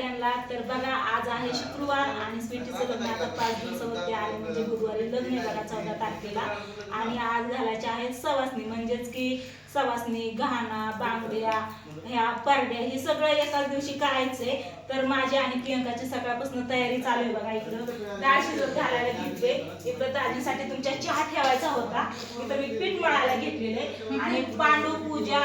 सगळ्यांना. तर बघा आज आहे शुक्रवार आणि स्वीटीचं लग्न आता पाच दिवसावरती आले म्हणजे गुरुवारी लग्न बघा चौदा तारखेला. आणि आज घालायचे आहेत सवासणी म्हणजेच की सवासणी घाणा बांगड्या ह्या परड्या हे सगळं एकाच दिवशी करायचंय. तर माझी आणि प्रियंकाची सकाळपासून तयारी चालू आहे बघा इकडं. डाळ शिजत घालायला घेतले. इकडं दाजीसाठी तुमच्या चहा ठेवायचा होता. इथं मी पीठ मळायला घेतलेले आणि पांडू पूजा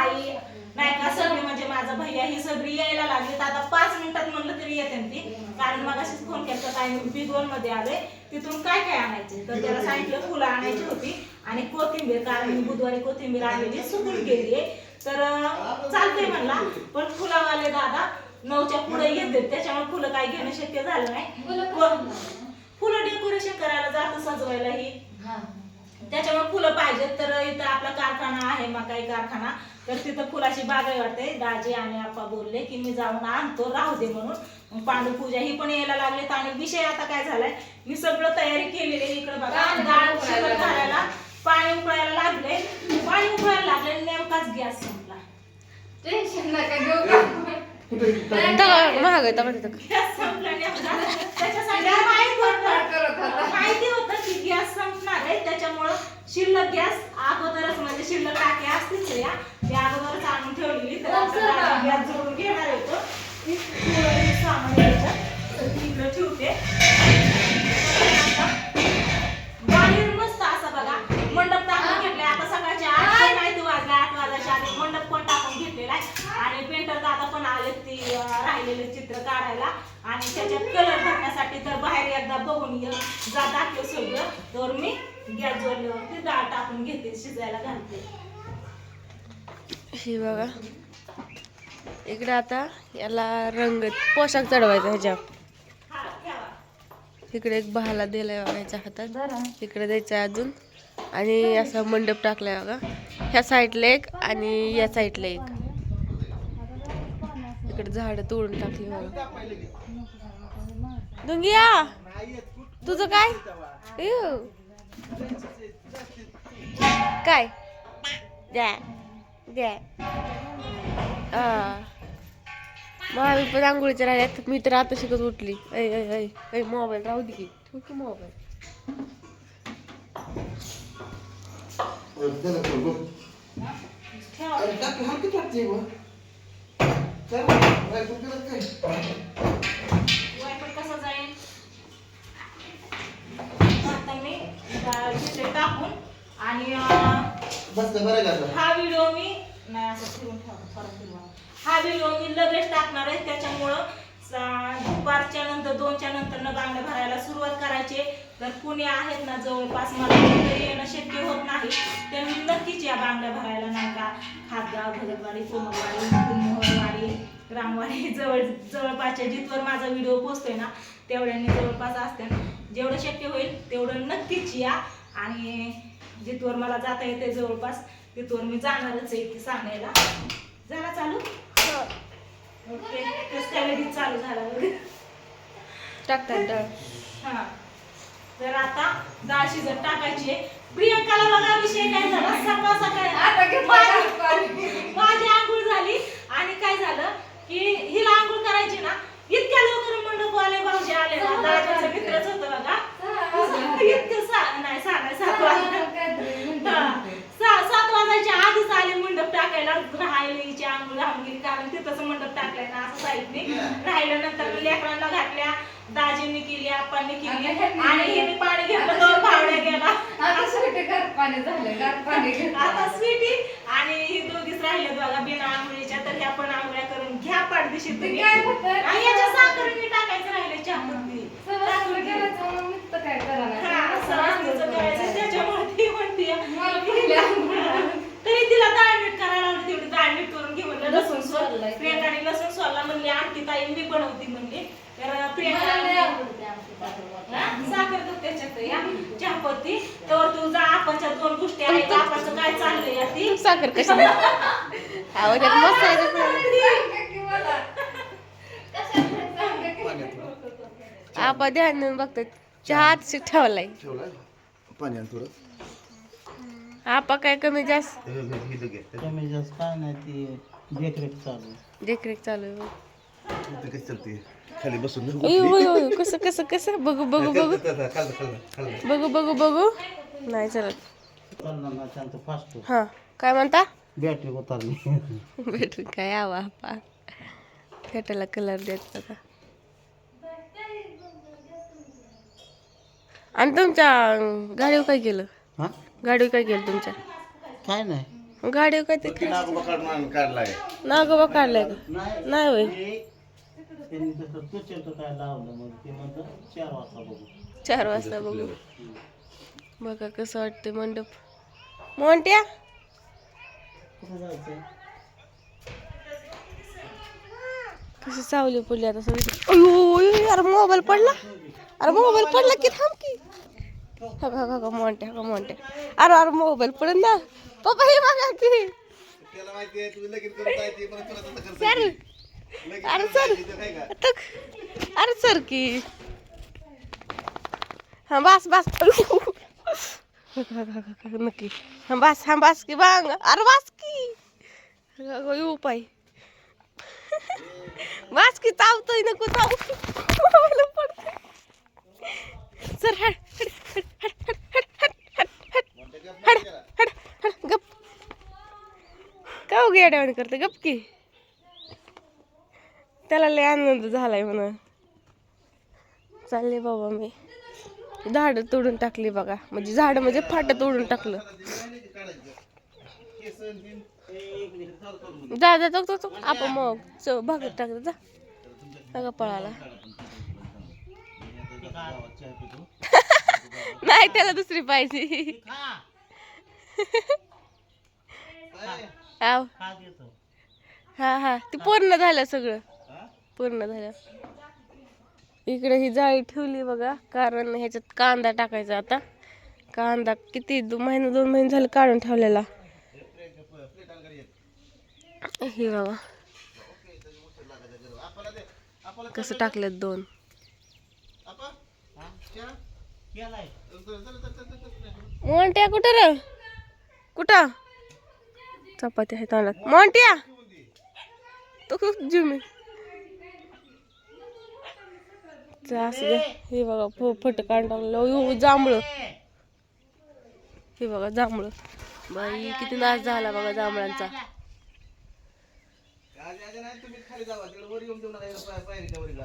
आई नाही का? सगळी म्हणजे माझा भैया ही सगळी यायला लागली. तर आता पाच मिनिटात म्हणलं तरी येते ती. कारण मग अशीच फोन केला काय मी बिगोनमध्ये आले. तिथून काय काय आणायचे? तर त्याला सांगितलं फुलं आणायची होती आणि कोथिंबीर कारण मी बुधवारी कोथिंबीर आणलेली सुकून गेली. तर चालतंय म्हणला. पण फुलावाले दादा नऊच्या पुढे येते त्याच्यामुळे फुलं काय घेणं शक्य झालं नाही. फुलं डेकोरेशन करायला जातं सजवायला ही. त्याच्यामुळे फुलं पाहिजेत. तर इथं आपला कारखाना आहे मकाई कारखाना. तर तिथं फुलाची बाग आहे वाटते. दाजी आणि आप्पा बोलले की मी जाऊन आणतो राहू दे म्हणून. पांडू पूजा ही पण यायला लागलेत आणि विषय आता काय झालाय? मी सगळं तयारी केलेली आहे इकडे बघा. डाळ शिजत घालायला. पाणी उकळायला लागले. पाणी उकळायला लागले आणि नेमकाच गॅस संपला. टेन्शन नका घेऊ? महाग आहे गॅस संपला नेमका त्याच्यासाठी माहीत होतं करत होता. माहिती होतं की गॅस संपणार आहे. त्याच्यामुळं शिल्लक गॅस अगोदरच म्हणजे शिल्लक टाकी असतीच या ते अगोदरच आणून ठेवलेली. तर आता गॅस जोडून घेणार येतो ती. थोडं सामान इकडं ठेवते. ती राहिलेले चित्र काढायला आणि त्याच्यात कलर भरण्यासाठी तर बाहेर एकदा बघून ये जा दाखव सगळं. तर मी गॅस जोडल्यावरती डाळ टाकून घेते शिजायला घालते. हे बघा. इकडे आता याला रंग पोशाख चढवायचा हा ठेवा. इकडे एक बहाला दिलाय बघा याच्या हातात. इकडे द्यायचं आहे अजून. आणि असा मंडप टाकलाय बघा. ह्या साईडला एक आणि या साईडला एक. इकडे झाड तोडून टाकली बघा दुंगिया तुझं काय? काय? द्या द्या. आ. पण आंघोळीच्या राहिल्यात. मी तर आता शिकत उठली. ऐ ऐ ऐ ऐ मोबाईल राहू दे की. ठेव की मोबाईल. ठेवा वायपर कसं जाईल? आता मी टाकून आणि हा व्हिडिओ मी नाही असं फिरून ठेवा परत फिरवा. हा व्हिडिओ मी लगेच टाकणार आहे. त्याच्यामुळं दुपारच्या नंतर दोनच्या नंतर न बांगड्या भरायला सुरुवात करायची. तर कुणी आहेत ना जवळपास मला येणं शक्य होत नाही त्यांनी नक्कीच या बांगड्या भरायला नाही का खातगाव भगतवाडी कोमलवाडी कुंभवाडी रामवाडी जवळ जवळपासच्या जिथवर माझा व्हिडिओ पोचतोय ना तेवढ्यांनी जवळपास असते जेवढं शक्य होईल तेवढं नक्कीच या. आणि जिथवर मला जाता येते जवळपास तिथवर मी जाणारच आहे सांगायला. झाला चालू? ओके. चालू झाला. टाकतात हा. तर आता डाळ शिजत टाकायची आहे. प्रियंकाला बघा विषय काय झाला? सकाळ सकाळी? माझी आंघोळ झाली आणि काय झालं की हिला आंघोळ करायची ना इतक्या लवकर मंडप आले भाऊजी आले दादाचा मित्रच होतं बघा. इतकं नाही सात वाजता. सात वाजायच्या आधीच आले मंडप टाकायला. राहिले हिची आंघोळ गेली कारण तिथंच मंडप टाकलाय ना असं साईडने राहिल्यानंतर लेकरांना घातल्या दाजींनी केली आप्पांनी केली. आणि हिने पाणी घेतलं तर भावड्या गेला आता शेवटी गार पाणी झालं गार पाणी. आता स्वीटी आणि ही दोघीच राहिले बघा बिना आंघोळीच्या तर ह्या पण आंघोळ्या करून घ्या तुम्ही काय होतं? आणि याच्या साखरेने टाकायचं राहिले चहापत्ती सहज करायचं म्हणून नुसतं काय करायला? हा सरासरीचं करायचं त्याच्यामुळे ती साखर कशी आवडत मस्त आहे आपा ध्यान देऊन बघतो चहा ठेवलाय. पाण्यात थोडं. आपा काय कमी जास्त? कमी जास्त काय नाही ती देखरेख चालू देखरेख चालू आहे चालते? खाली बसून कसं कसं कसं? बघू बघू बघू. बघू बघू बघू. नाही चालत. हा. काय म्हणता? बॅटरी उतरली. भेटून काय यावा पा फेटाला कलर द्यायचा का आणि तुमच्या गाडीवर काय केलं? हा? गाडीवर काय केलं तुमच्या? काय नाही. गाडीवर काय ते काढलाय. नागोबा काढलाय का? नाही नाही होय. ते त्यांनी तसं तुझ्या काय लावलं मग ते म्हणतं चार वाजता बघू. चार वाजता बघू. बघा कसं वाटतं मंडप. मोंट्या कसं चावली कशी सावली पडली आता सगळी? अयो अरे मोबाईल पडला? अरे मोबाईल पडला की थांब की. हग हग हग अरे अरे मोबाईल पडून ना. पप्पा हे बघा की. अरे सर. अरे सर. की. हा बस बस. नक्की. Hambas, hambas ki bang. Arbas ki. Gagoyo pa eh. Mas की चावतोय नको चावू. मला पडतंय. सर हड हड हड हड गप. का उगे अडवण करते? गप की. त्याला लय आनंद झालाय म्हणून चालले बाबा मी. झाडं तोडून टाकली बघा. म्हणजे झाडं म्हणजे फाटं तोडून टाकलं. जा जा तो चौक आपण मग चौ भाकरी टाक जा. सगळं पळाला. नाही त्याला दुसरी पाहिजे. हा हा. ते पूर्ण झालं सगळं. पूर्ण झालं. इकडे ही जाळी ठेवली बघा. कारण ह्याच्यात कांदा टाकायचा आता. कांदा किती दो महिने दोन महिने झाले काढून ठेवलेला. हे बाबा. कसं टाकलेत दोन? मोंट्या कुठं र? कुठं? चपाती आहे तांदळात मोंट्या! तो खूप जिमी असं हे बघा फ- फट काढून टाकलं जांभळं. हे बघा जांभळं. बाई किती नाश झाला बघा जांभळांचा तुम्ही खाली जावा तिकडे वर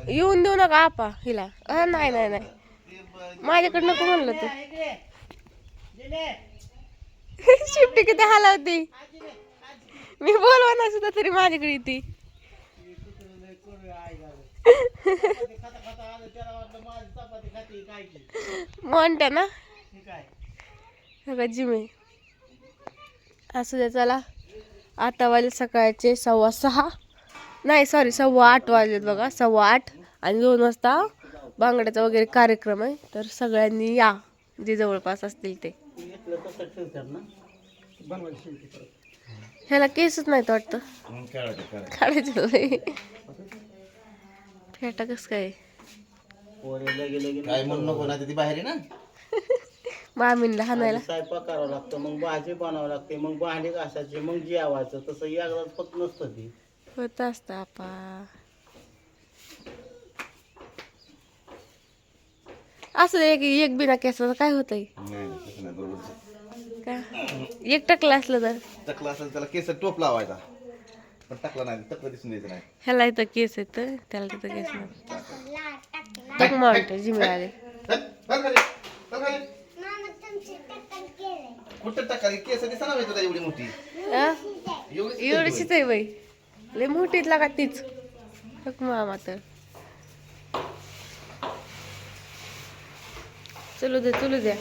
येऊन देऊ नका आपा हिला. अं, नाही नाही नाही. ते माझ्याकडे नको म्हणलं तू? शिफ्टी किती हलावती? मी बोलवा ना सुद्धा तरी माझ्याकडे येते. म्हणता ना? सगळं जिमे. असू द्या चला. आता वाजले सकाळचे सव्वा सहा. नाही सॉरी सव्वा आठ वाजलेत बघा सव्वा आठ. आणि दोन वाजता बांगड्याचा वगैरे कार्यक्रम आहे. तर सगळ्यांनी या जे जवळपास असतील ते. ह्याला केसच नाहीत वाटतं. काढायचं नाही. फेटा कस काय? काय नको ना बाहेर ना. मामींला हाणायला. स्वयंपाक करावं लागतं मग भाजी बनावं लागते मग भांडी घासायची मग जेवायचं तसं एकदाच होत नसतं ते. होत असतं आपा. असं एक एक बिना केसाचं काय होतंय? आहे. का? एक टकलं असलं तर? टकला असेल त्याला केस टोप लावायचा. पण टाकला नाही टकला दिसून द्यायचं नाही. ह्याला इथं केस येत त्याला तिथं केस नाही. टक मारतो जिमे आले खाली, खाली. कुठं टाकाली केस दिसा ना तुला एवढी मोठी. आ? एवढी एवढीशीच आहे बाई. लय मोठीत लागा तीच. टक मामा तर. चलू दे चलू द्या.